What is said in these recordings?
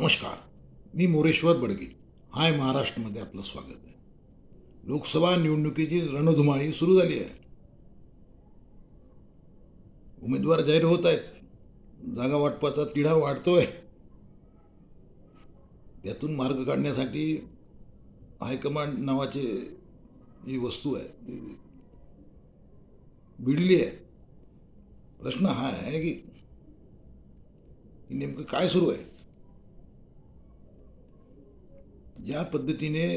नमस्कार. मी मोरेश्वर बडगे. हाय महाराष्ट्रमध्ये आपलं स्वागत आहे. लोकसभा निवडणुकीची रणधुमाळी सुरू झाली आहे. उमेदवार जाहीर होत आहेत. जागा वाटपाचा तिढा वाढतोय. त्यातून मार्ग काढण्यासाठी हायकमांड नावाचे जी वस्तू आहे ती भिडली आहे. प्रश्न हा आहे की नेमकं काय सुरू आहे? ज्या पद्धतीने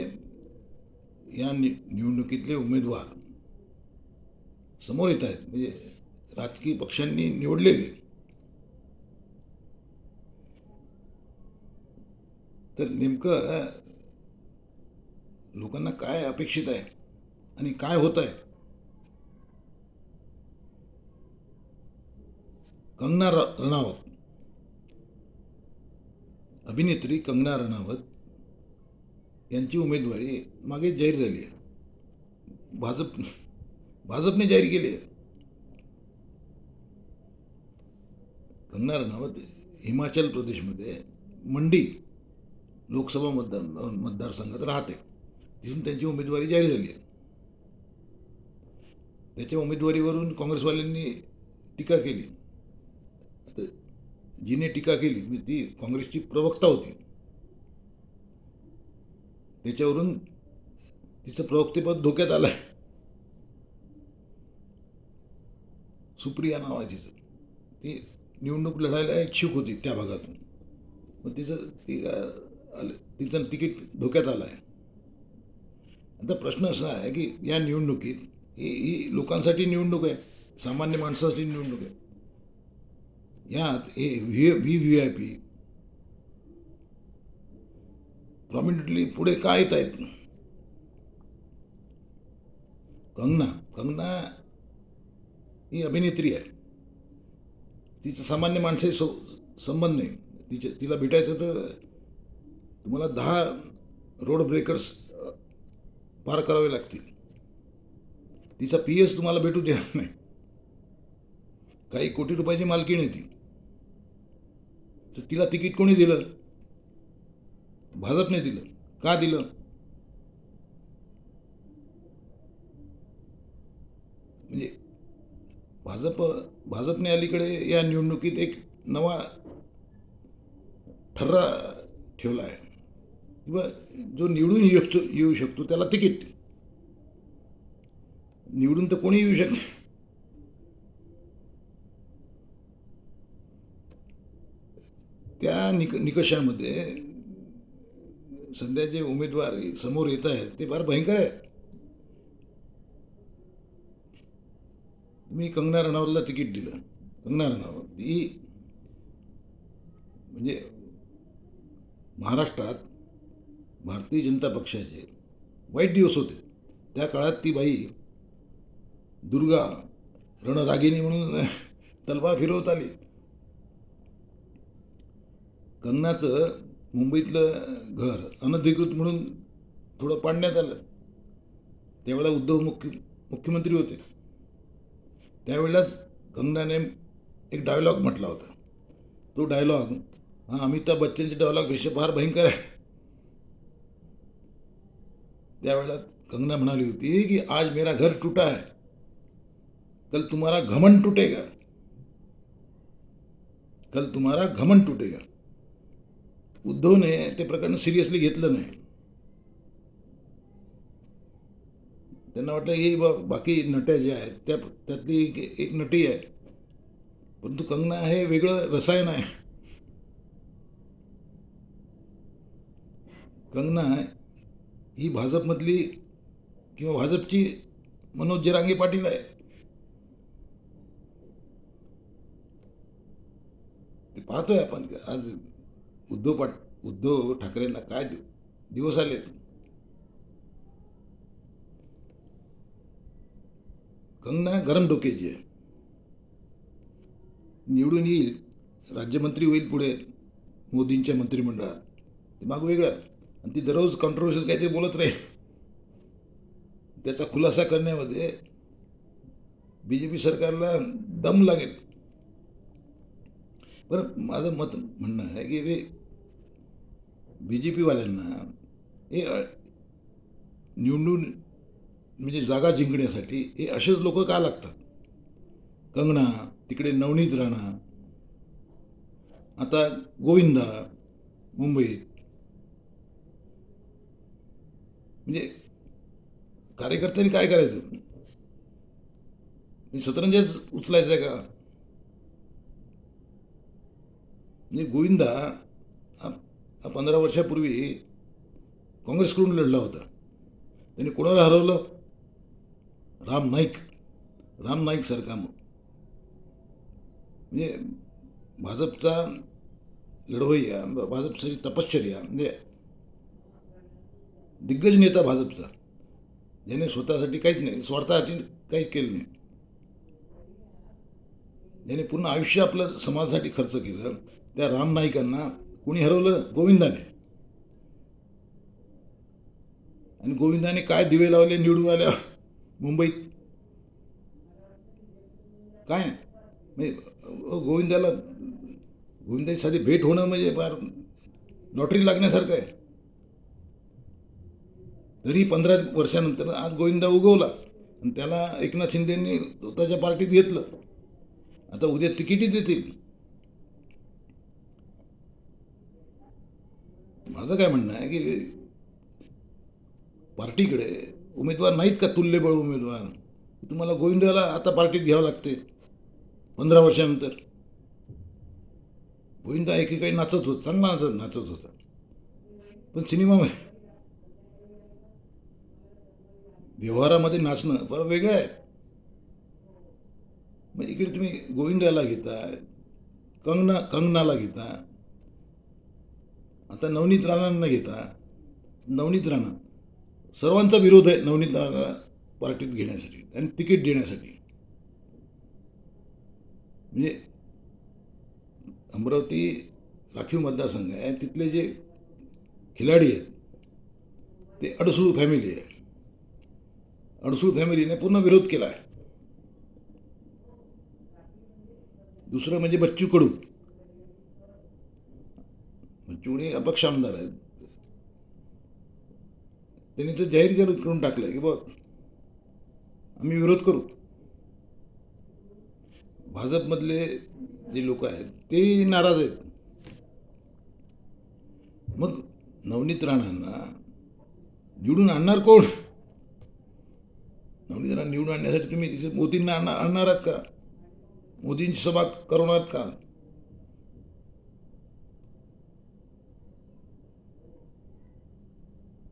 या नि निवडणुकीतले उमेदवार समोर येत आहेत. म्हणजे राजकीय पक्षांनी निवडलेले. तर नेमकं लोकांना काय अपेक्षित आहे आणि काय होत आहे? कंगना रणावत. अभिनेत्री कंगना रणावत यांची उमेदवारी मागे जाहीर झाली आहे. भाजप भाजपने जाहीर केली आहे. कंगना रणावत हिमाचल प्रदेशमध्ये मंडी लोकसभा मतदार मतदारसंघात राहते. तिथून त्यांची उमेदवारी जाहीर झाली आहे. त्याच्या उमेदवारीवरून काँग्रेसवाल्यांनी टीका केली. जिने टीका केली ती काँग्रेसची प्रवक्ता होती. त्याच्यावरून तिचं प्रवक्तेपद धोक्यात आलं आहे सुप्रिया नाव आहे तिचं. ती निवडणूक लढायला इच्छुक होती त्या भागातून. मग तिचं ती आलं. तिचं तिकीट धोक्यात आलं आहे आता प्रश्न असा आहे की या निवडणुकीत ही ही लोकांसाठी निवडणूक आहे. सामान्य माणसासाठी निवडणूक आहे. यात हे V V V I P prominently पुढे काय येत आहेत? कंगना कंगना ही अभिनेत्री आहे. तिचं सामान्य माणसाशी सो संबंध नाही. तिच्या तिला भेटायचं तर तुम्हाला दहा रोड ब्रेकर्स पार करावे लागतील. तिचा पी एस तुम्हाला भेटू देणार नाही. काही कोटी रुपयाची मालकीण नाही ती. तर तिला तिकीट कोणी दिलं? भाजपने दिलं. का दिलं? म्हणजे भाजप भाजपने अलीकडे या निवडणुकीत एक नवा ठर्रा ठेवला आहे. किंवा जो निवडून येऊ शकतो येऊ शकतो त्याला तिकीट. निवडून तर कोणी येऊ शकते? त्या निक निकषामध्ये सध्या जे उमेदवार समोर येत आहेत ते फार भयंकर आहे. मी कंगना रणावतला तिकीट दिलं. कंगना रणावत ही म्हणजे महाराष्ट्रात भारतीय जनता पक्षाचे वाईट दिवस होते. त्या काळात ती बाई दुर्गा रणरागिणी म्हणून तलवार फिरवत आली. कंगनाचं मुंबईतलं घर अनधिकृत म्हणून थोडं पाडण्यात आलं. त्यावेळेला उद्धव मुख्य मुख्यमंत्री होते. त्यावेळेलाच कंगनाने एक डायलॉग म्हटला होता. तो डायलॉग हा अमिताभ बच्चनचे डायलॉगपेक्षा फार भयंकर आहे. त्यावेळेला कंगना म्हणाली होती की आज मेरा घर टुटा है. कल तुम्हारा घमंड टूटेगा. कल तुम्हारा घमंड टूटेगा. उद्धवने ते प्रकरण सिरियसली घेतलं नाही. त्यांना वाटलं ही बा बाकी नट्या ज्या आहेत त्या त्यातली एक एक नटी आहे. परंतु कंगना हे वेगळं रसायन आहे. कंगना ही भाजपमधली किंवा भाजपची मनोज जरांगे पाटील आहे. ते पाहतोय आपण आज उद्धव पाट उद्धव ठाकरेंना काय देऊ? दिवस आले कंगना गरम डोक्याची आहे. निवडून येईल राज्यमंत्री होईल पुढे मोदींच्या मंत्रिमंडळात. ते माग वेगळं आणि ती दररोज कॉन्ट्रोवर्शियल काहीतरी बोलत राहील. त्याचा खुलासा करण्यामध्ये बी जे पी सरकारला दम लागेल. बरं माझं मत म्हणणं आहे की रे बी जे पीवाल्यांना हे निवडून म्हणजे जागा जिंकण्यासाठी हे असेच लोक का लागतात? कंगना तिकडे नवनीत राणा आता गोविंदा मुंबईत म्हणजे कार्यकर्त्यांनी काय करायचं? मी सतरंजेच उचलायचं आहे का? म्हणजे गोविंदा पंधरा वर्षापूर्वी काँग्रेसकडून लढला होता. त्यांनी कोणाला हरवलं? राम नाईक. राम नाईक सरकार म्हणजे भाजपचा लढवय्या भाजपची तपश्चर्या म्हणजे दिग्गज नेता भाजपचा. ज्याने स्वतःसाठी काहीच नाही स्वार्थासाठी काहीच केलं नाही. ज्याने पूर्ण आयुष्य आपलं समाजासाठी खर्च केलं. त्या राम नाईकांना कोणी हरवलं? गोविंदाने. आणि गोविंदाने काय दिवे लावले निवडून आल्या मुंबईत. काय? म्हणजे गोविंदाला गोविंदाची साधी भेट होणं म्हणजे फार लॉटरी लागण्यासारखं आहे. तरी पंधरा वर्षानंतर आज गोविंदा उगवला. आणि त्याला एकनाथ शिंदेंनी स्वतःच्या पार्टीत घेतलं. आता उद्या तिकीटही देतील. माझं काय म्हणणं आहे की पार्टीकडे उमेदवार नाहीत का तुल्यबळ उमेदवार? तुम्हाला गोविंदाला आता पार्टीत घ्यावं लागते पंधरा वर्षानंतर. गोविंदा एकेकाळी नाचत होत चांगला नाचत नाचत होता. पण सिनेमामध्ये व्यवहारामध्ये नाचणं बरं वेगळं आहे. मग इकडे तुम्ही गोविंदाला घेता कंगना कंगनाला घेता आता नवनीत राणांना घेता. नवनीत राणा. सर्वांचा विरोध आहे नवनीत राणा पार्टीत घेण्यासाठी आणि तिकीट देण्यासाठी. म्हणजे अमरावती राखीव मतदारसंघ आहे. तिथले जे खिलाडी आहेत ते अडसूळ फॅमिली आहे. अडसूळ फॅमिलीने पूर्ण विरोध केला आहे. दुसरं म्हणजे बच्चू कडू. बच्चू अपक्ष आमदार आहेत. त्यांनी तर जाहीर केलं करून टाकलं की बघ आम्ही विरोध करू. भाजपमधले जे लोक आहेत ते नाराज आहेत. मग नवनीत राणांना निवडून आणणार कोण? नवनीत राणा निवडून आणण्यासाठी तुम्ही मोदींना आणणार आणणार आहात का? मोदींची सभा करवणार आहात का?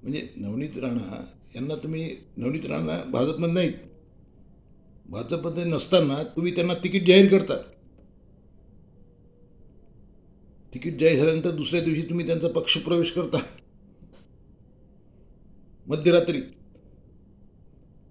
म्हणजे नवनीत राणा यांना तुम्ही नवनीत राणा भाजपमध्ये नाहीत. भाजपमध्ये नसताना तुम्ही त्यांना तिकीट जाहीर करता. तिकीट जाहीर झाल्यानंतर दुसऱ्या दिवशी तुम्ही त्यांचा पक्ष प्रवेश करता. मध्यरात्री.